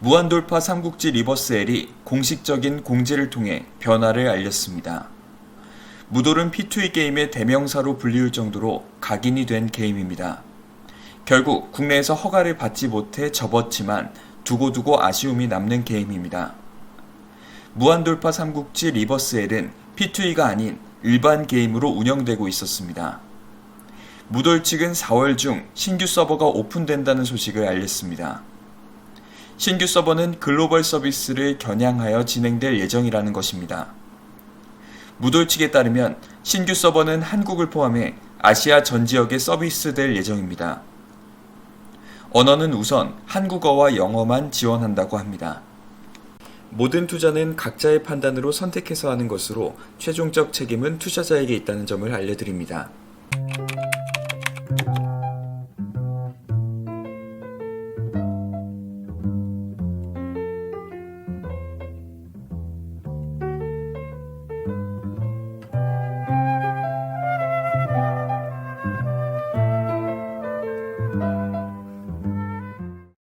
무한돌파 삼국지 리버스 L이 공식적인 공지를 통해 변화를 알렸습니다. 무돌은 P2E 게임의 대명사로 불리울 정도로 각인이 된 게임입니다. 결국 국내에서 허가를 받지 못해 접었지만 두고두고 아쉬움이 남는 게임입니다. 무한돌파 삼국지 리버스 L은 P2E가 아닌 일반 게임으로 운영되고 있었습니다. 무돌 측은 4월 중 신규 서버가 오픈된다는 소식을 알렸습니다. 신규 서버는 글로벌 서비스를 겨냥하여 진행될 예정이라는 것입니다. 무돌 측에 따르면 신규 서버는 한국을 포함해 아시아 전 지역에 서비스될 예정입니다. 언어는 우선 한국어와 영어만 지원한다고 합니다. 모든 투자는 각자의 판단으로 선택해서 하는 것으로 최종적 책임은 투자자에게 있다는 점을 알려드립니다.